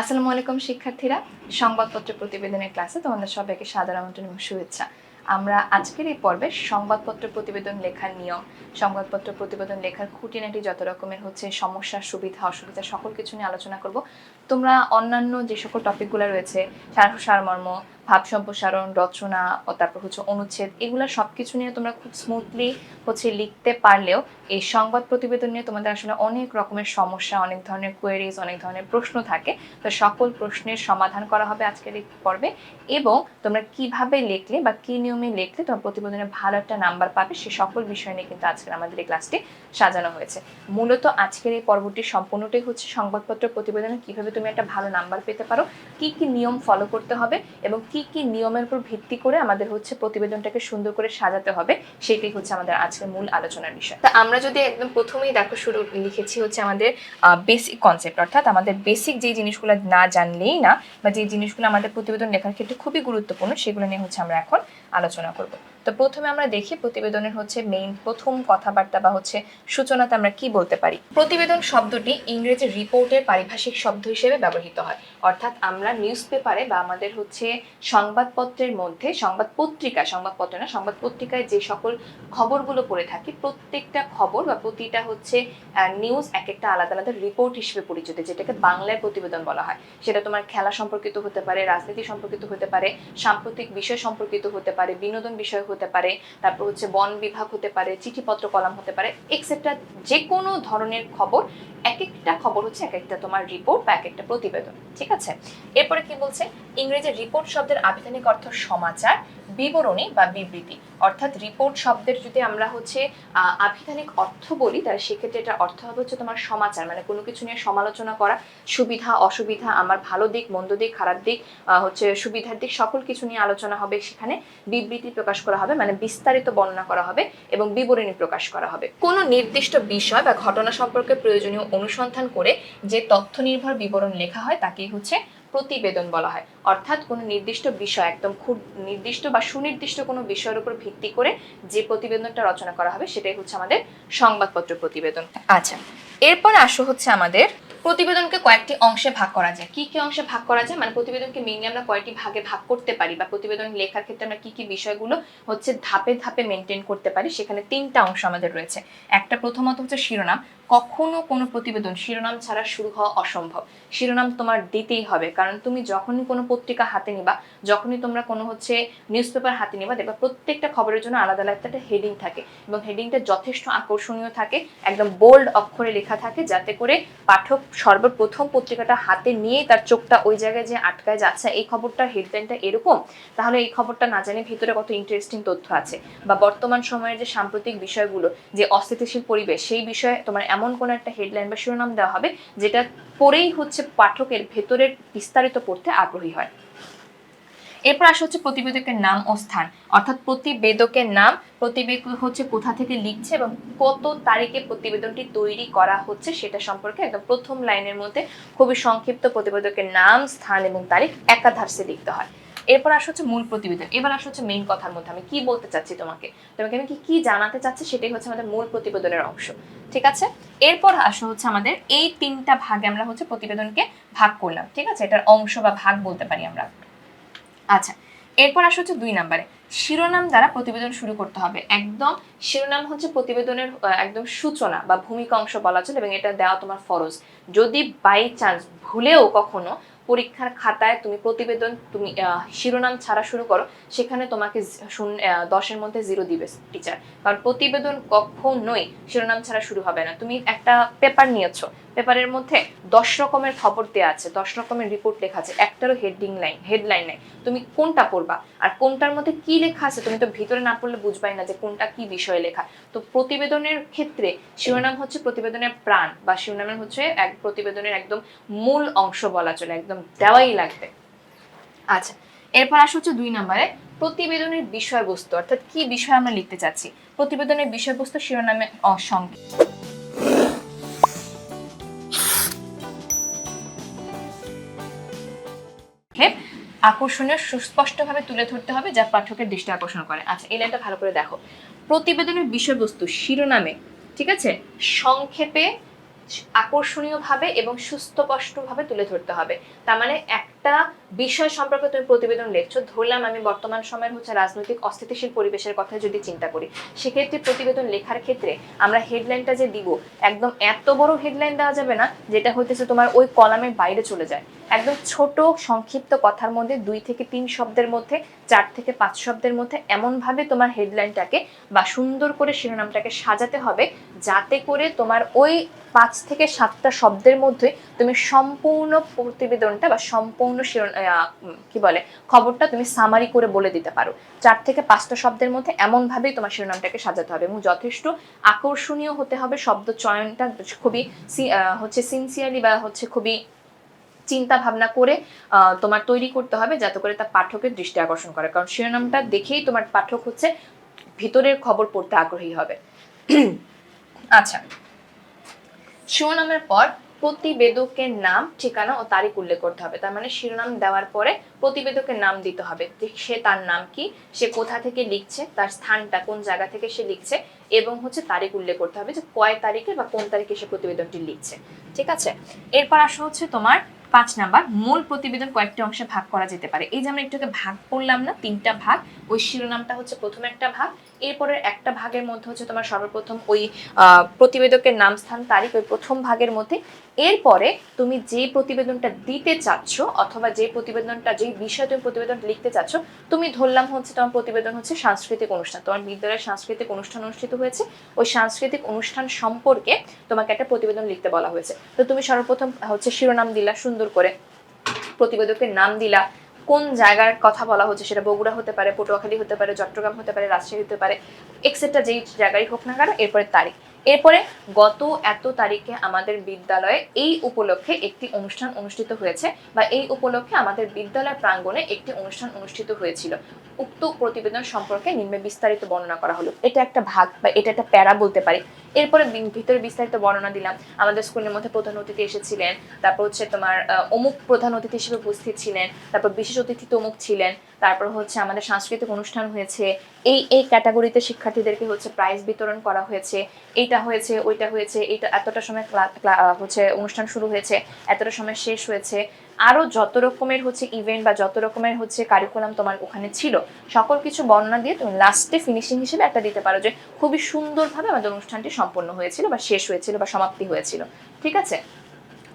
আসসালামু আলাইকুম, শিক্ষার্থীরা। সংবাদপত্র প্রতিবেদনের ক্লাসে তোমাদের সবাইকে সাদর আমন্ত্রণ এবং শুভেচ্ছা। আমরা আজকের এই পর্বে সংবাদপত্র প্রতিবেদন লেখার নিয়ম, সংবাদপত্র প্রতিবেদন লেখার খুঁটিনাটি যত রকমের হচ্ছে, সমস্যা, সুবিধা, অসুবিধা, সকল কিছু নিয়ে আলোচনা করব। তোমরা অন্যান্য যে সকল টপিকগুলো রয়েছে সারমর্ম, ভাব সম্প্রসারণ, রচনা ও তারপর হচ্ছে অনুচ্ছেদ, এগুলো সব কিছু নিয়ে তোমরা খুব স্মুথলি হচ্ছে লিখতে পারলেও এই সংবাদ প্রতিবেদন নিয়ে তোমাদের আসলে অনেক রকমের সমস্যা, অনেক ধরনের কোয়েরিজ অনেক ধরনের প্রশ্ন থাকে। তো সকল প্রশ্নের সমাধান করা হবে আজকের এই পর্বে এবং তোমরা কীভাবে লিখলে বা কি নিয়মে লিখলে তোমার প্রতিবেদনে ভালো একটা নাম্বার পাবে সে সকল বিষয় নিয়ে কিন্তু আজকের আমাদের এই ক্লাসটি সাজানো হয়েছে। মূলত আজকের এই পর্বটি সম্পূর্ণটাই হচ্ছে সংবাদপত্র প্রতিবেদনে কীভাবে তুমি একটা ভালো নাম্বার পেতে পারো। কি কি নিয়ম ফলো করতে হবে এবং কি কি নিয়মের উপর ভিত্তি করে আমাদের হচ্ছে প্রতিবেদনটাকে সুন্দর করে সাজাতে হবে সেটাই হচ্ছে আমাদের আজকের মূল আলোচনার বিষয়। তা আমরা যদি একদম প্রথমেই দেখো শুরু লিখেছি হচ্ছে আমাদের বেসিক কনসেপ্ট অর্থাৎ আমাদের বেসিক যে জিনিসগুলো না জানলেই না বা যে জিনিসগুলো আমাদের প্রতিবেদন লেখার ক্ষেত্রে খুবই গুরুত্বপূর্ণ, সেগুলো নিয়ে হচ্ছে আমরা এখন আলোচনা করব। তো প্রথমে আমরা দেখি প্রতিবেদনের হচ্ছে মেইন প্রথম কথাবার্তা বা হচ্ছে সূচনাতে আমরা কি বলতে পারি। প্রতিবেদন শব্দটি ইংরেজি রিপোর্টের পারিভাষিক শব্দ হিসেবে ব্যবহৃত হয়। অর্থাৎ আমরা নিউজ পেপারে বা আমাদের হচ্ছে সংবাদপত্রের মধ্যে সংবাদ পত্রিকা সংবাদপত্র না সংবাদ পত্রিকায় যে সকল খবরগুলো পড়ে থাকি, প্রত্যেকটা খবর বা প্রতিটা হচ্ছে নিউজ এক একটা আলাদা আলাদা রিপোর্ট হিসেবে পরিচিত, যেটাকে বাংলায় প্রতিবেদন বলা হয়। সেটা তোমার খেলা সম্পর্কিত হতে পারে, রাজনীতি সম্পর্কিত হতে পারে, সাম্প্রতিক বিষয় সম্পর্কিত হতে পারে, বিনোদন বিষয় হতে পারে, তারপর হচ্ছে বন বিভাগ হতে পারে, চিঠিপত্র কলাম হতে পারে এক্সেট্রা যে কোনো ধরনের খবর, এক একটা খবর হচ্ছে এক একটা তোমার রিপোর্ট বা এক একটা প্রতিবেদন, ঠিক আছে? এরপরে কি বলছে? ইংরেজি রিপোর্ট শব্দের আবেদনিক অর্থ সমাচার বিবরণী বা বিবৃতি। অর্থাৎ রিপোর্ট শব্দের যদি আমরা হচ্ছে আভিধানিক অর্থ বলি, তাহলে সেক্ষেত্রে এটা অর্থ হবে হচ্ছে তোমার সমাচার মানে কোনো কিছু নিয়ে সমালোচনা করা, সুবিধা, অসুবিধা, আমার ভালো দিক, মন্দ দিক, খারাপ দিক হচ্ছে সুবিধার দিক, সকল কিছু নিয়ে আলোচনা হবে, সেখানে বিবৃতি প্রকাশ করা হবে মানে বিস্তারিত বর্ণনা করা হবে এবং বিবরণী প্রকাশ করা হবে। কোনো নির্দিষ্ট বিষয় বা ঘটনা সম্পর্কে প্রয়োজনীয় অনুসন্ধান করে যে তথ্য নির্ভর বিবরণ লেখা হয়, তাকেই হচ্ছে প্রতিবেদন বলা হয়। অর্থাৎ কোনো নির্দিষ্ট বিষয়, একদম খুব নির্দিষ্ট বা সুনির্দিষ্ট কোনো বিষয়ের উপর ভিত্তি করে যে প্রতিবেদনটা রচনা করা হবে, সেটাই হচ্ছে আমাদের সংবাদপত্র প্রতিবেদন। আচ্ছা এরপর আসো হচ্ছে আমাদের প্রতিবেদনকে কয়েকটি অংশে ভাগ করা যায়। কি কি অংশে ভাগ করা যায়? মানে প্রতিবেদনকে মেইনলি আমরা কয়েকটি ভাগে ভাগ করতে পারি বা প্রতিবেদন লেখার ক্ষেত্রে আমরা কি কি বিষয়গুলো হচ্ছে ধাপে ধাপে মেনটেন করতে পারি, সেখানে তিনটা অংশ আমাদের রয়েছে। একটা প্রথমত হচ্ছে শিরোনাম। কখনো কোনো প্রতিবেদন শিরোনাম ছাড়া শুরু হওয়া অসম্ভব। শিরোনাম তোমার দিতেই হবে, কারণ তুমি যখনই কোনো পত্রিকা হাতে নিবা, যখনই তোমরা কোনো হচ্ছে নিউজ পেপার হাতে নিবা, দেখবা প্রত্যেকটা খবরের জন্য আলাদা আলাদা একটা হেডিং থাকে এবং হেডিংটা যথেষ্ট আকর্ষণীয় থাকে, একদম বোল্ড অক্ষরে লেখা থাকে, যাতে করে পাঠক সর্বপ্রথম পত্রিকাটা হাতে নিয়ে তার চোখটা ওই জায়গায় যে আটকায় যাচ্ছে, এই খবরটার হেডলাইনটা এরকম? তাহলে এই খবরটা না জানি ভিতরে কত ইন্টারেস্টিং তথ্য আছে। বা বর্তমান সময়ের যে সাম্প্রতিক বিষয়গুলো, যে অস্থিতিশীল পরিবেশ, সেই বিষয়ে তোমার এমন কোনো একটা হেডলাইন বা শিরোনাম দেওয়া হবে, যেটা পড়েই হচ্ছে পাঠকের ভেতরের বিস্তারিত পড়তে আগ্রহী হয়। এরপর আসা হচ্ছে প্রতিবেদকের নাম ও স্থান। অর্থাৎ প্রতিবেদকের নাম, প্রতিবেদক হচ্ছে কোথা থেকে লিখছে এবং কত তারিখে প্রতিবেদনটি তৈরি করা হচ্ছে সেটা সম্পর্কে একদম প্রথম লাইনের মধ্যে খুবই সংক্ষিপ্ত প্রতিবেদকের নাম, স্থান এবং তারিখ একাধারসে লিখতে হয়। এরপর আসা হচ্ছে মূল প্রতিবেদন এবার আসা হচ্ছে মেইন কথার মধ্যে। আমি কি বলতে চাচ্ছি তোমাকে? তোমাকে আমি কি কি জানাতে চাচ্ছি সেটাই হচ্ছে আমাদের মূল প্রতিবেদনের অংশ। ঠিক আছে? এরপর আসা হচ্ছে আমাদের এই তিনটা ভাগে আমরা হচ্ছে প্রতিবেদনকে ভাগ করলাম। ঠিক আছে? এটার অংশ বা ভাগ বলতে পারি আমরা। আচ্ছা এরপর আসা হচ্ছে দুই নাম্বারে। শিরোনাম দ্বারা প্রতিবেদন শুরু করতে হবে। একদম শিরোনাম হচ্ছে প্রতিবেদনের একদম সূচনা বা ভূমিকা অংশ বলা চলে এবং এটা দেওয়া তোমার ফরজ। যদি বাই চান্স ভুলেও কখনো পরীক্ষার খাতায় তুমি প্রতিবেদন, তুমি শিরোনাম ছাড়া শুরু করো, সেখানে তোমাকে শূন্য দশের মধ্যে জিরো দিবে টিচার কারণ প্রতিবেদন কখনোই শিরোনাম ছাড়া শুরু হবে না। তুমি একটা পেপার নিয়েছো পেপারের মধ্যে দশ রকমের খবর দেওয়া আছে, দশ রকমের রিপোর্ট লেখা আছে, একটারও হেডিং লাইন হেডলাইন নাই। তুমি কোনটা পড়বা আর কোনটার মধ্যে কি লেখা আছে তুমি তো ভিতরে না পড়লে বুঝবাই না যে কোনটা কি বিষয়ে লেখা। তো প্রতিবেদনের ক্ষেত্রে শিরোনাম হচ্ছে প্রতিবেদনের প্রাণ বা শিরোনামের হচ্ছে এক প্রতিবেদনের একদম মূল অংশ বলা চলে, একদম দেওয়াই লাগবে। আচ্ছা এরপর আসা হচ্ছে দুই নম্বরে, প্রতিবেদনের বিষয়বস্তু, অর্থাৎ কি বিষয় আমরা লিখতে চাচ্ছি? প্রতিবেদনের বিষয়বস্তু শিরোনামে অসংখ্য ক্ষেপ আকর্ষণীয় সুস্পষ্টভাবে তুলে ধরতে হবে যা পাঠকের দৃষ্টি আকর্ষণ করে। আচ্ছা এই লাইনটা ভালো করে দেখো। প্রতিবেদনের বিষয়বস্তু শিরোনামে, ঠিক আছে? সংক্ষেপে আকর্ষণীয়ভাবে এবং সুস্থপষ্টভাবে তুলে ধরতে হবে। তার মানে একটা বিষয় সম্পর্কে তুমি প্রতিবেদন লিখছো, ধরলাম আমি বর্তমান সময়ের হচ্ছে রাজনৈতিক অস্থিতিশীল পরিবেশের কথা যদি চিন্তা করি, সেক্ষেত্রে প্রতিবেদন লেখার ক্ষেত্রে আমরা হেডলাইনটা যে দিব, একদম এত বড় হেডলাইন দেওয়া যাবে না, যেটা হইতেছে তোমার ওই কলামের বাইরে চলে যায়। একদম ছোট, সংক্ষিপ্ত কথার মধ্যে দুই থেকে তিন শব্দের মধ্যে, চার থেকে পাঁচ শব্দের মধ্যে এমনভাবে তোমার হেডলাইনটাকে বা সুন্দর করে শিরোনামটাকে সাজাতে হবে যাতে করে তোমার ওই পাঁচ থেকে সাতটা শব্দের মধ্যে তুমি সম্পূর্ণ প্রতিবেদনটা বা সম্পূর্ণ কি বলে, খবরটা তুমি সামারি করে বলে দিতে পারো। চার থেকে পাঁচটা শব্দের মধ্যে এমনভাবেই তোমার শিরোনামটাকে সাজাতে হবে এবং যথেষ্ট আকর্ষণীয় হতে হবে শব্দ চয়নটা খুবই হচ্ছে সিনসিয়ারলি বা হচ্ছে খুবই চিন্তা ভাবনা করে তোমার তৈরি করতে হবে যাতে করে তা পাঠকের দৃষ্টি আকর্ষণ করে। কারণ শিরোনামটা দেখেই তোমার পাঠক হচ্ছে ভিতরের খবর পড়তে আগ্রহী হবে। আচ্ছা। শিরোনামের পর প্রতিবেদকের নাম, ঠিকানা ও তারিখ উল্লেখ করতে হবে। তার মানে শিরোনাম দেওয়ার পরে প্রতিবেদকের নাম দিতে হবে। সে তার নাম কি, সে কোথা থেকে লিখছে, তার স্থানটা কোন জায়গা থেকে সে লিখছে এবং হচ্ছে তারিখ উল্লেখ করতে হবে যে কয় তারিখে বা কোন তারিখে সে প্রতিবেদনটি লিখছে। ঠিক আছে? এরপর আসা হচ্ছে তোমার পাঁচ নাম্বার। মূল প্রতিবেদন কয়েকটি অংশে ভাগ করা যেতে পারে। এই যে আমরা একটুকে ভাগ করলাম না, তিনটা ভাগ, ওই শিরোনামটা হচ্ছে প্রথম একটা ভাগ এরপরের একটা ভাগের মধ্যে হচ্ছে তোমার সর্বপ্রথম ওই প্রতিবেদকের নাম স্থান তারিখ ওই প্রথম ভাগের মধ্যে। এরপরে তুমি যে প্রতিবেদনটা দিতে চাচ্ছ, অথবা যে প্রতিবেদনটা, যে বিষয়ে তুমি প্রতিবেদন লিখতে চাচ্ছ, তুমি ধরলাম হচ্ছে তোমার প্রতিবেদন হচ্ছে সাংস্কৃতিক অনুষ্ঠান। তোমার বিদ্যালয়ের সাংস্কৃতিক অনুষ্ঠান অনুষ্ঠিত হয়েছে। ওই সাংস্কৃতিক অনুষ্ঠান সম্পর্কে তোমাকে একটা প্রতিবেদন লিখতে বলা হয়েছে। তো তুমি সর্বপ্রথম হচ্ছে শিরোনাম দিলা, সুন্দর করে প্রতিবেদকের নাম দিলা। কোন জায়গার কথা বলা হচ্ছে সেটা বগুড়া হতে পারে, পটুয়াখালী হতে পারে, চট্টগ্রাম হতে পারে, রাজশাহী হতে পারে এক্সেট্রা যেই জায়গায় হোক না কেন, এরপরে তারিখ। এরপরে গত এত তারিখে আমাদের বিদ্যালয়ে এই উপলক্ষে একটি অনুষ্ঠান অনুষ্ঠিত হয়েছে বা এই উপলক্ষে আমাদের বিদ্যালয় প্রাঙ্গণে একটি অনুষ্ঠান অনুষ্ঠিত হয়েছিল। উক্ত প্রতিবেদন সম্পর্কে নিম্নে বিস্তারিত বর্ণনা করা হলো। এটা একটা ভাগ বা এটা একটা প্যারা বলতে পারি। এরপরে ভিতরে বিস্তারিত বর্ণনা দিলাম। আমাদের স্কুলের মধ্যে প্রধান অতিথি এসেছিলেন। তারপর হচ্ছে তোমার অমুক প্রধান অতিথি হিসেবে উপস্থিত ছিলেন। তারপর বিশেষ অতিথি তমুক ছিলেন। তারপর হচ্ছে আমাদের সাংস্কৃতিক অনুষ্ঠান হয়েছে, এই এই ক্যাটাগরিতে শিক্ষার্থীদেরকে হচ্ছে প্রাইজ বিতরণ করা হয়েছে, এইটা হয়েছে, ওইটা হয়েছে, এইটা এতটা সময় হচ্ছে অনুষ্ঠান শুরু হয়েছে, এতটা সময় শেষ হয়েছে। আরও যত রকমের হচ্ছে ইভেন্ট বা যত রকমের হচ্ছে কারিকুলাম তোমার ওখানে ছিল, সকল কিছু বর্ণনা দিয়ে তুমি লাস্টে ফিনিশিং হিসেবে একটা দিতে পারো যে খুবই সুন্দরভাবে আমাদের অনুষ্ঠানটি সম্পন্ন হয়েছিল বা শেষ হয়েছিল বা সমাপ্তি হয়েছিল। ঠিক আছে?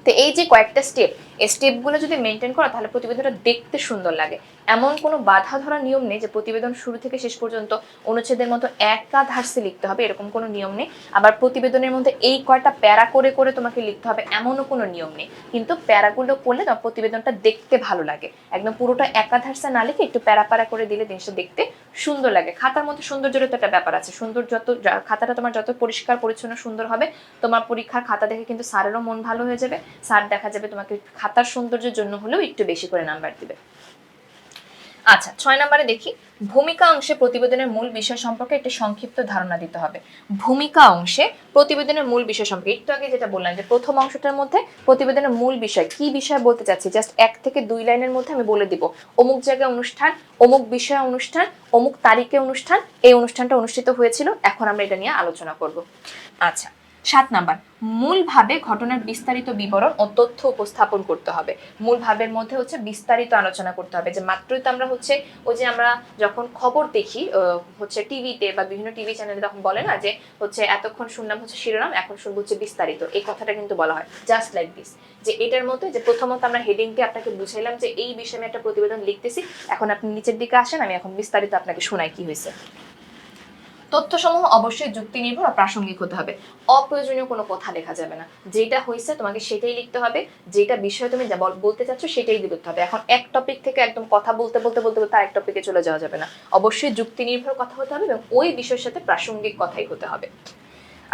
তো এই যে কয়েকটা স্টেপ এই স্টেপগুলো যদি মেনটেন করো, তাহলে প্রতিবেদনটা দেখতে সুন্দর লাগে। এমন কোনো বাধা ধরা নিয়ম নেই যে প্রতিবেদন শুরু থেকে শেষ পর্যন্ত অনুচ্ছেদের মতো একাধারসে লিখতে হবে, এরকম কোনো নিয়ম নেই। আবার প্রতিবেদনের মধ্যে এই কয়টা প্যারা করে করে তোমাকে লিখতে হবে, এমনও কোনো নিয়ম নেই। কিন্তু প্যারাগুলো করলে তোমার প্রতিবেদনটা দেখতে ভালো লাগে। একদম পুরোটা একাধারসে না লিখে একটু প্যারা প্যারা করে দিলে জিনিসটা দেখতে সুন্দর লাগে। খাতার মধ্যে সৌন্দর্যের তো একটা ব্যাপার আছে। সুন্দর যত খাতাটা তোমার যত পরিষ্কার, পরিচ্ছন্ন, সুন্দর হবে, তোমার পরীক্ষার খাতা দেখে কিন্তু স্যারেরও মন ভালো হয়ে যাবে। স্যার দেখা যাবে তোমাকে খাতার সৌন্দর্যের জন্য হলেও একটু বেশি করে নাম্বার দিবে। আচ্ছা ছয় নম্বরে দেখি। ভূমিকা অংশে প্রতিবেদনের মূল বিষয় সম্পর্কে একটি সংক্ষিপ্ত ধারণা দিতে হবে। ভূমিকা অংশে প্রতিবেদনের মূল বিষয় সম্পর্কে, একটু আগে যেটা বললাম যে প্রথম অংশটার মধ্যে প্রতিবেদনের মূল বিষয় কি বিষয় বলতে চাচ্ছি জাস্ট এক থেকে দুই লাইনের মধ্যে আমি বলে দিব। অমুক জায়গায় অনুষ্ঠান, অমুক বিষয়ে অনুষ্ঠান, অমুক তারিখে অনুষ্ঠান, এই অনুষ্ঠানটা অনুষ্ঠিত হয়েছিল, এখন আমরা এটা নিয়ে আলোচনা করব। আচ্ছা সাত নাম্বার, মূলভাবে ঘটনার বিস্তারিত বিবরণ ও তথ্য উপস্থাপন করতে হবে। মূল ভাবের মধ্যে হচ্ছে বিস্তারিত আলোচনা করতে হবে। যে মাত্রই তো আমরা হচ্ছে ওই যে আমরা যখন খবর দেখি হচ্ছে টিভিতে বা বিভিন্ন টিভি চ্যানেলে তখন বলে না যে হচ্ছে এতক্ষণ শুনলাম হচ্ছে শিরোনাম, এখন শুনব হচ্ছে বিস্তারিত। এই কথাটা কিন্তু বলা হয়। জাস্ট লাইক দিস যে এটার মধ্যে যে প্রথমত আমরা হেডিং দিয়ে আপনাকে বুঝাইলাম যে এই বিষয়ে আমি একটা প্রতিবেদন লিখতেছি। এখন আপনি নিচের দিকে আসেন, আমি এখন বিস্তারিত আপনাকে শোনাই কি হয়েছে। তথ্যসমূহ অবশ্যই যুক্তি নির্ভর আর প্রাসঙ্গিক হতে হবে। অপ্রয়োজনীয় কোনো কথা লেখা যাবে না। যেটা হয়েছে তোমাকে সেটাই লিখতে হবে, যেটা বিষয়ে তুমি যা বলতে চাচ্ছ সেটাই লিখতে হবে। এখন এক টপিক থেকে একদম কথা বলতে বলতে বলতে বলতে আরেক টপিকে চলে যাওয়া যাবে না। অবশ্যই যুক্তি নির্ভর কথা হতে হবে এবং ওই বিষয়ের সাথে প্রাসঙ্গিক কথাই হতে হবে।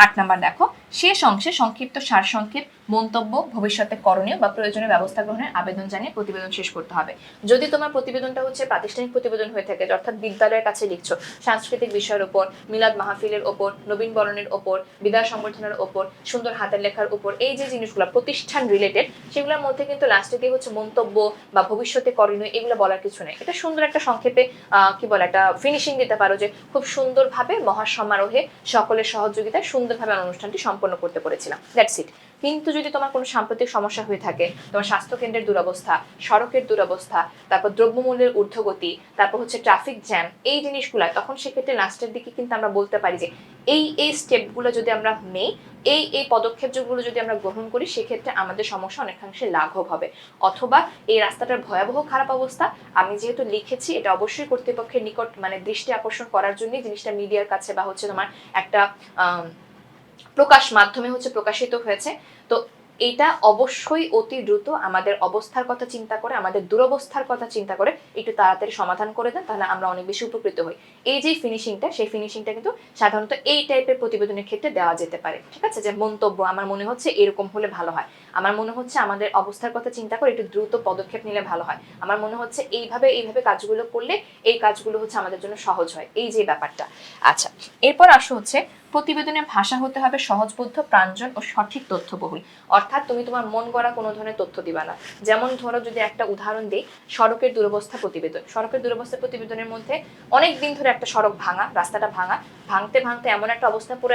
আট নাম্বার দেখো, শেষ অংশে সংক্ষিপ্ত সারসংক্ষেপ, মন্তব্য, ভবিষ্যতে করণীয় বা প্রয়োজনীয় ব্যবস্থা গ্রহণের আবেদন জানিয়ে প্রতিবেদন শেষ করতে হবে। যদি তোমার প্রতিবেদনটা হচ্ছে প্রাতিষ্ঠানিক প্রতিবেদন হয়ে থাকে অর্থাৎ বিদ্যালয়ের কাছে লিখছো, সাংস্কৃতিক বিষয়ের ওপর, মিলাদ মাহফিলের ওপর, নবীন বরণের ওপর, বিদায় সংগঠনের ওপর, সুন্দর হাতের লেখার ওপর, এই যে জিনিসগুলো, প্রতিষ্ঠান রিলেটেড সেগুলোর মধ্যে কিন্তু লাস্টে দিয়ে হচ্ছে মন্তব্য বা ভবিষ্যতে করণীয় এগুলো বলার কিছু নেই। এটা সুন্দর একটা সংক্ষেপে কি বলে, একটা ফিনিশিং দিতে পারো যে খুব সুন্দরভাবে মহাসমারোহে সকলের সহযোগিতায় সুন্দরভাবে অনুষ্ঠানটি সম্পন্ন করতে পেরেছিলাম দ্যাটস ইট কিন্তু যদি তোমার কোনো সাম্প্রতিক সমস্যা হয়ে থাকে, তোমার স্বাস্থ্য কেন্দ্রের দুরবস্থা, সড়কের দুরবস্থা, তারপর দ্রব্যমূল্যের ঊর্ধ্বগতি, তারপর হচ্ছে ট্রাফিক জ্যাম এই জিনিসগুলো, তখন সেক্ষেত্রে লাস্টের দিকে কিন্তু আমরা বলতে পারি যে, এই এই স্টেপগুলো যদি আমরা নেই, এই এই পদক্ষেপগুলো যদি আমরা গ্রহণ করি, সেক্ষেত্রে আমাদের সমস্যা অনেকাংশে লাঘব হবে। অথবা এই রাস্তাটার ভয়াবহ খারাপ অবস্থা, আমি যেহেতু লিখেছি, এটা অবশ্যই কর্তৃপক্ষের নিকট মানে দৃষ্টি আকর্ষণ করার জন্যই জিনিসটা মিডিয়ার কাছে বা হচ্ছে তোমার একটা প্রকাশ মাধ্যমে হচ্ছে প্রকাশিত হয়েছে। তো এটা অবশ্যই অতি দ্রুত আমাদের অবস্থার কথা চিন্তা করে, আমাদের দুরবস্থার কথা চিন্তা করে একটু তাড়াতাড়ি সমাধান করে দেন, তাহলে আমরা অনেক বেশি উপকৃত হই। এই যে ফিনিশিংটা সেই ফিনিশিংটা কিন্তু সাধারণত এই টাইপের প্রতিবেদনের ক্ষেত্রে দেওয়া যেতে পারে। ঠিক আছে? যে মন্তব্য, আমার মনে হচ্ছে এরকম হলে ভালো হয়। আমার মনে হচ্ছে আমাদের অবস্থার কথা চিন্তা করে একটু দ্রুত পদক্ষেপ নিলে ভালো হয়। আমার মনে হচ্ছে এইভাবে এইভাবে কাজগুলো করলে এই কাজগুলো হচ্ছে আমাদের জন্য সহজ হয়। এই যে ব্যাপারটা। আচ্ছা এরপর আসো হচ্ছে প্রতিবেদনের ভাষা হতে হবে সহজবোধ্য প্রাঞ্জল ও সঠিক তথ্যবহুল। অর্থাৎ তুমি তোমার মন গড়া কোনো ধরনের তথ্য দিবা না। যেমন ধরো যদি একটা উদাহরণ দিই, সড়কের দুরবস্থা প্রতিবেদন। সড়কের দুরবস্থা প্রতিবেদনের মধ্যে অনেক দিন ধরে একটা সড়ক ভাঙা, রাস্তাটা ভাঙা। ভাঙতে ভাঙতে এমন একটা অবস্থা পুরো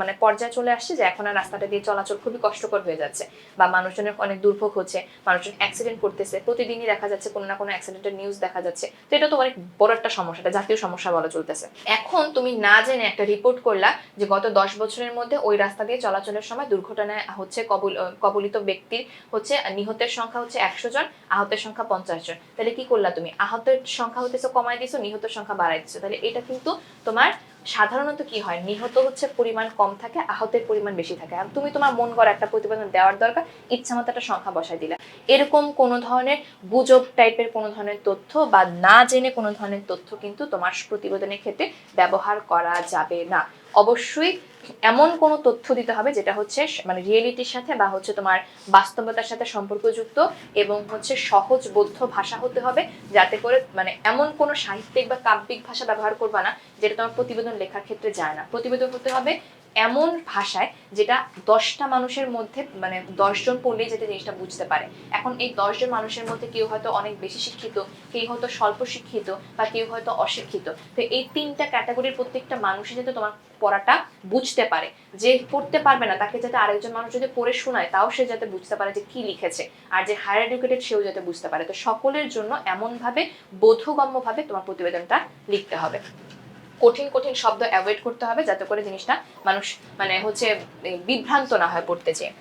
মানে পর্যায়ে চলে আসছে যে এখন আর রাস্তাটা দিয়ে চলাচল খুবই কষ্টকর হয়ে যাচ্ছে। বা মানুষজনের অনেক দুর্ভোগ হচ্ছে, মানুষজন অ্যাক্সিডেন্ট করতেছে, প্রতিদিনই দেখা যাচ্ছে কোনো না কোনো অ্যাক্সিডেন্টের নিউজ দেখা যাচ্ছে। তো এটা তো অনেক বড় একটা সমস্যা জাতীয় সমস্যা বলা চলতেছে। এখন তুমি না জেনে একটা রিপোর্ট করলা যে গত দশ বছরের মধ্যে ওই রাস্তা দিয়ে চলাচলের সময় দুর্ঘটনায় হচ্ছে কবল কবলিত ব্যক্তির হচ্ছে নিহতের সংখ্যা হচ্ছে একশো জন, আহতের সংখ্যা পঞ্চাশ জন। তাহলে কি করলা তুমি? আহতের সংখ্যা হতেছে কমাই দিছো, নিহতের সংখ্যা বাড়াই দিছো। তাহলে এটা কিন্তু তোমার সাধারণত কি হয়? নিহত হচ্ছে পরিমাণ কম থাকে, আহতের পরিমাণ বেশি থাকে। আর তুমি তোমার মন করা একটা প্রতিবেদন দেওয়ার দরকার, ইচ্ছা মতো একটা সংখ্যা বসাই দিলা। এরকম কোনো ধরনের গুজব টাইপের কোনো ধরনের তথ্য বা না জেনে কোনো ধরনের তথ্য কিন্তু তোমার প্রতিবেদনের ক্ষেত্রে ব্যবহার করা যাবে না। অবশ্যই এমন কোনো তথ্য দিতে হবে যেটা হচ্ছে মানে রিয়েলিটির সাথে বা হচ্ছে তোমার বাস্তবতার সাথে সম্পর্কযুক্ত এবং হচ্ছে সহজবোধ্য ভাষা হতে হবে যাতে করে মানে এমন কোনো সাহিত্যিক বা কাব্যিক ভাষা ব্যবহার করবা না যেটা তোমার প্রতিবেদন লেখার ক্ষেত্রে যায় না। প্রতিবেদন হতে হবে এমন ভাষায় যেটা দশটা মানুষের মধ্যে মানে দশজন পড়লেই যাতে জিনিসটা বুঝতে পারে। এখন এই দশজন মানুষের মধ্যে কেউ হয়তো অনেক বেশি শিক্ষিত, কেউ হয়তো স্বল্প শিক্ষিত বা কেউ হয়তো অশিক্ষিত। তো এই তিনটা ক্যাটাগরির প্রত্যেকটা মানুষের যাতে তোমার পড়াটা বুঝতে পারে, যে পড়তে পারবে না, তাকে যাতে আরেকজন মানুষ যদি পড়ে শোনায়, তাও সে যাতে বুঝতে পারে যে কি লিখেছে। আর যে হায়ার এডুকেটেড সেও যাতে বুঝতে পারে। তো সকলের জন্য এমনভাবে, বোধগম্যভাবে তোমার প্রতিবেদনটা লিখতে হবে। কঠিন কঠিন শব্দ অ্যাভয়েড করতে হবে, যাতে করে জিনিসটা মানুষ মানে হচ্ছে বিভ্রান্ত না হয় পড়তে চেয়ে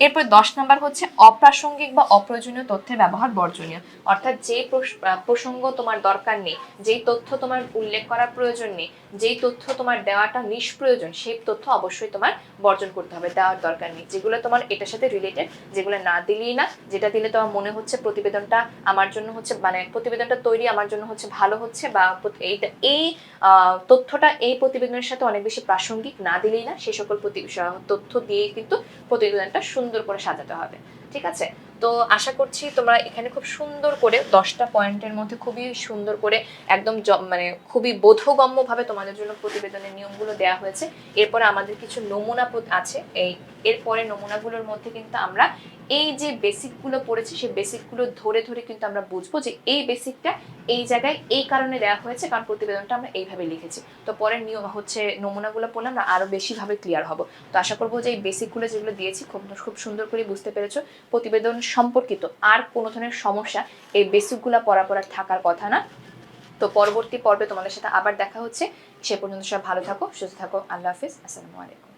এরপর দশ নাম্বার হচ্ছে অপ্রাসঙ্গিক বা অপ্রয়োজনীয় তথ্যের ব্যবহার বর্জনীয়। অর্থাৎ যে প্রসঙ্গ তোমার দরকার নেই, যেই তথ্য তোমার উল্লেখ করার প্রয়োজন নেই, যেই তথ্য তোমার দেওয়াটা নিষ্প্রয়োজন, সেই তথ্য অবশ্যই তোমার বর্জন করতে হবে, দেওয়ার দরকার নেই। যেগুলো তোমার এটার সাথে রিলেটেড যেগুলো না দিলেই না, যেটা দিলে তোমার মনে হচ্ছে প্রতিবেদনটা আমার জন্য হচ্ছে মানে প্রতিবেদনটা তৈরি আমার জন্য হচ্ছে ভালো হচ্ছে বা এইটা, এই তথ্যটা এই প্রতিবেদনের সাথে অনেক বেশি প্রাসঙ্গিক না দিলেই না সেই সকল তথ্য দিয়ে কিন্তু প্রতিবেদনটা সুন্দর করে সাজাতে হবে, ঠিক আছে? তো আশা করছি তোমরা এখানে খুব সুন্দর করে দশটা পয়েন্টের মধ্যে খুবই সুন্দর করে একদম মানে খুবই বোধগম্যভাবে তোমাদের জন্য প্রতিবেদনের নিয়মগুলো দেওয়া হয়েছে। এরপরে আমাদের কিছু নমুনা আছে। এই, এরপরে নমুনাগুলোর মধ্যে কিন্তু আমরা এই যে বেসিকগুলো পড়েছি, সেই বেসিকগুলো ধরে ধরে কিন্তু আমরা বুঝব যে এই বেসিকটা এই জায়গায় এই কারণে দেওয়া হয়েছে, কারণ প্রতিবেদনটা আমরা এইভাবে লিখেছি। তো পরের নিয়ম হচ্ছে নমুনাগুলো পড়লে আমরা আরও বেশিভাবে ক্লিয়ার হব। তো আশা করব যে এই বেসিকগুলো যেগুলো দিয়েছি, খুব খুব সুন্দর করে বুঝতে পেরেছ। প্রতিবেদন সম্পর্কিত আর কোনো ধরনের সমস্যা এই বেসিকগুলো পড়া পড়া থাকার কথা না। তো পরবর্তী পর্বে তোমাদের সাথে আবার দেখা হচ্ছে। সে পর্যন্ত সব ভালো থাকো, সুস্থ থাকো। আল্লাহ হাফিজ। আসসালামু আলাইকুম।